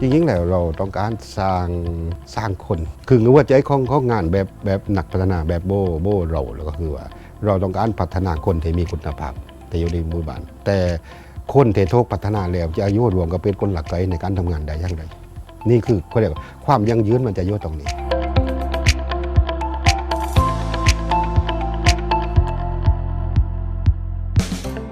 จริงๆแล้วเราต้องการสร้างสร้างคน คือรู้ว่าใจของของงานแบบแบบหนักพัฒนาแบบโบโบเราแล้วก็คือว่า เราต้องการพัฒนาคนที่มีคุณภาพแต่อยู่ในหมู่บ้านแต่คนเทโทกพัฒนาแล้วจะอายุรวมก็เป็นคนหลักไกในการทำงานได้อย่างไรนี่คือเขาเรียกว่าความยั่งยืนมันจะอยู่ตรงนี้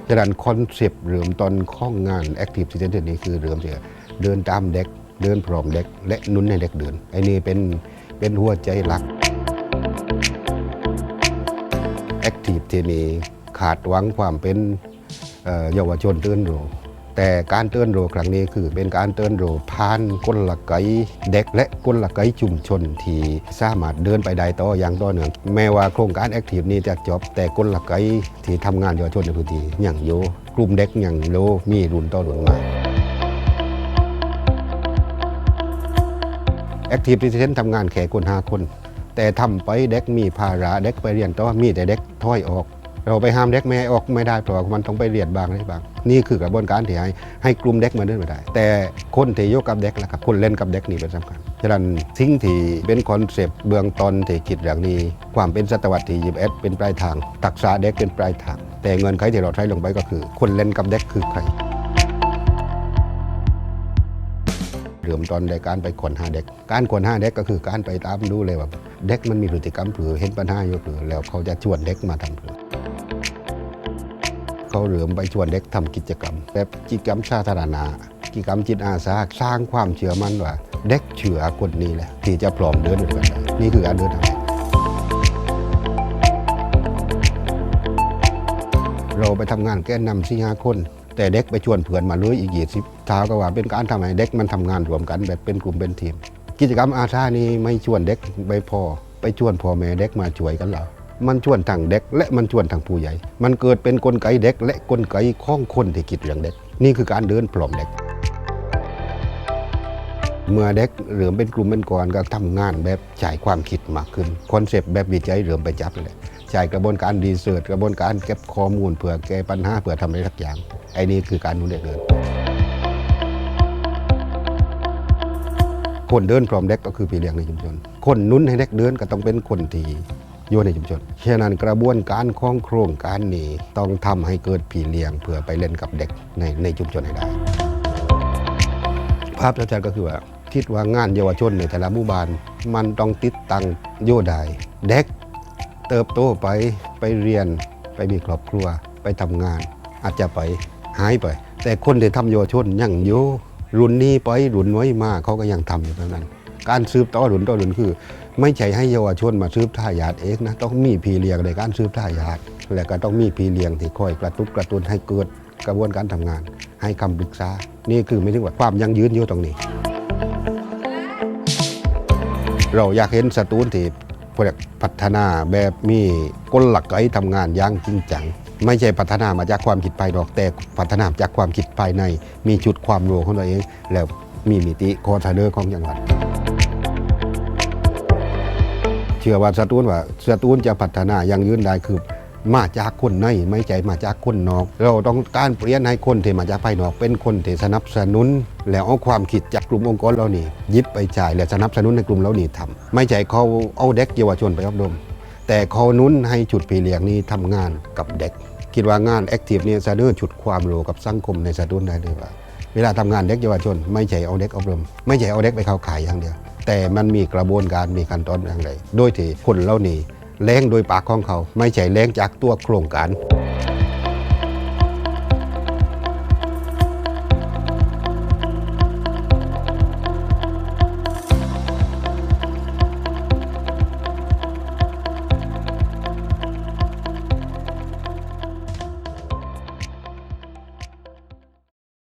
ดังนั้นคอนเซปต์เริ่มต้นข้องงาน Active Citizen นี้คือเริ่มจาก เดินตามเด็ก เดินพร้อมเด็ก และนุนให้เด็กเดินไอ้นี่เป็นเป็นหัวใจหลัก Active ที่นี่ขาดหวังความเป็นเยาวชนเตือนรู้แต่การเตือนโรครั้งนี้คือเป็นการเตือนโรผ่านกลไกเด็กและกลไกชุมชนที่สามารถเดินไปได้ต่ออย่างต่อเนื่องแม้ว่าโครงการ Active นี้จะจบแต่กลไกที่ทำงานเยาวชนในพื้นที่อย่างโยกลุ่มเด็กอย่างโลมีรุ่นต่อรุ่นมา Active Citizen ทำงานแค่คนหาคน แต่ทำไปเด็กมีภาระเด็กไปเรียนต่อมีแต่เด็กถอยออก เราไปห้ามเด็กไม่ให้ออกไม่ได้เพราะมันต้องไปเรียนบางอะไรบาง นี่คือกระบวนการที่ให้ให้กลุ่มเด็กมาเดินไปได้ แต่คนที่โยกกับเด็กแล้วกับคนเล่นกับเด็กนี่เป็นสำคัญฉะนั้นสิ่งที่เป็นคอนเซปต์เบื้องต้นที่คิดอย่างนี้ ความเป็นศตวรรษที่21เอสเป็นปลายทางทักษะเด็กเป็นปลายทาง แต่เงินใครที่เราใช้ลงไปก็คือ คนเล่นกับเด็กคือใคร เริ่มต้นในการไปขวนหาเด็ก การขวนหาเด็กก็คือการไปตามดูเลยว่าเด็กมันมีพฤติกรรมหรือเห็นปัญหาอยู่หรือแล้วเขาจะชวนเด็กมาทำหรือเขาเริ่มไปชวนเด็กทำกิจกรรมแบบกิจกรรมสาธารณะกิจกรรมจิตอาสาสร้างความเชื่อมั่นว่า เด็กเชื่อคนนี้แหละที่จะพร้อมเดินด้วยกันได้นี่คือการเดินทางเราไปทำงานแก้นนำสี่ห้าคน แต่เด็กไปชวนเพื่อนมาเลยอีกยี่สิบท้าก็ว่าเป็นการทำให้เด็กมันทำงานรวมกันแบบเป็นกลุ่มเป็นทีม กิจกรรมอาชานี้ไม่ชวนเด็กไปพอไปชวนพ่อแม่เด็กมาช่วยกันเรามันชวนทางเด็กและมันชวนทางผู้ใหญ่ มันเกิดเป็นกลไกเด็ก และกลไกของคนที่คิดเรื่องเด็ก นี่คือการเดินพร้อมเด็ก เมื่อเด็กเริ่มเป็นกลุ่มเป็นก้อนก็ทำงานแบบจ่ายความคิดมากขึ้นคอนเซปต์แบบวิจัยเริ่มไปจับเลย จ่ายกระบวนการดีเสิร์ชกระบวนการเก็บข้อมูลเพื่อแก้ปัญหาเพื่อทำอะไรสักอย่างไอ้นี่คือการหนุนเด็กเดินคนเดินพร้อมเด็กก็คือพี่เลี้ยงในชุมชน คนนุนให้เด็กเดินก็ต้องเป็นคนที่อยู่ในชุมชนฉะนั้นกระบวนการของโครงการนี้ต้องทำให้เกิดพี่เลี้ยงเพื่อไปเล่นกับเด็กในในชุมชนให้ได้ ภาพชัดๆก็คือว่าคิดว่างานเยาวชนในแต่ละหมู่บ้านมันต้องติดตั้งโยดายเด็ก เติบโตไปไปเรียนไปมีครอบครัวไปทำงาน อาจจะไปหายไป แต่คนที่ทำเยาวชนยังอยู่รุ่นนี้ไปรุ่นไว้มาเขาก็ยังทำอยู่เท่านั้น การสืบต่อรุ่นต่อรุ่นคือ ไม่ใช่ให้เยาวชนมาสืบทายาทเองนะต้องมีพี่เลี้ยงในการสืบทายาทและก็ต้องมีพี่เลี้ยงที่คอยกระตุ้นกระตุ้นให้เกิดกระบวนการทำงาน ให้คำปรึกษา นี่คือไม่ถึงว่าความยั่งยืนอยู่ตรงนี้ เราอยากเห็นสตูลที่ พวกพัฒนาแบบมีกลไอ้ทำงานอย่างจริงจัง ไม่ใช่พัฒนามาจากความคิดภายนอกแต่พัฒนาจากความคิดภายใน มีจุดความรู้ของตัวเอง แล้วมีมิติคอเทเดอร์ของจังหวัดเชื่อว่าสตูลว่าสตูลจะพัฒนาอย่างยืนได้คือ มาจากคนในไม่ใช่มาจากคนนอก เราต้องการเปลี่ยนให้คนที่มาจากภายนอก เป็นคนที่สนับสนุน แล้วเอาความคิดจากกลุ่มองค์กรเรานี่ยึดไปจ่ายและสนับสนุนในกลุ่มเรานี่ทำไม่ใช่เขาเอาเด็กเยาวชนไปอบรมแต่เขานุนให้จุดปีเลี้ยงนี้ทำงานกับเด็ก คิดว่างานแอคทีฟนี่จะเดินจุดความรู้กับสังคมในสตูลได้เลยว่า เวลาทำงานเด็กเยาวชน ไม่ใช่เอาเด็กอบรม ไม่ใช่เอาเด็กไปเข้าขายอย่างเดียว แต่มันมีกระบวนการมีขั้นตอนอย่างไรโดยที่คนเหล่านี้ แรงโดยปากของเขา ไม่ใช่แรงจากตัวโครงการ